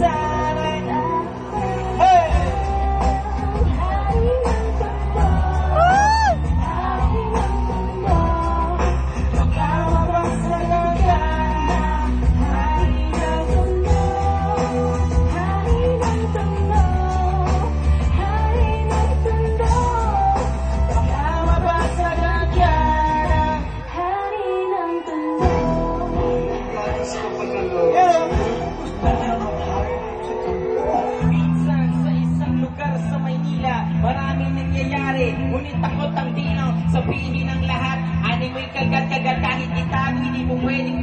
inside. kanya. Maraming nangyayari, ngunit takot ang dinaw. Sabihin ng lahat, animoy kagat-kagat kahit itago, hindi mo pwedeng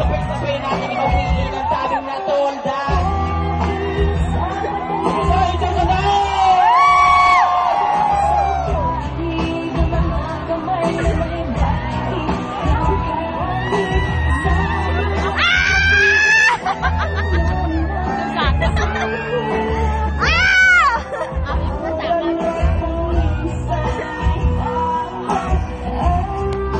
Sabay-sabay natin ikaw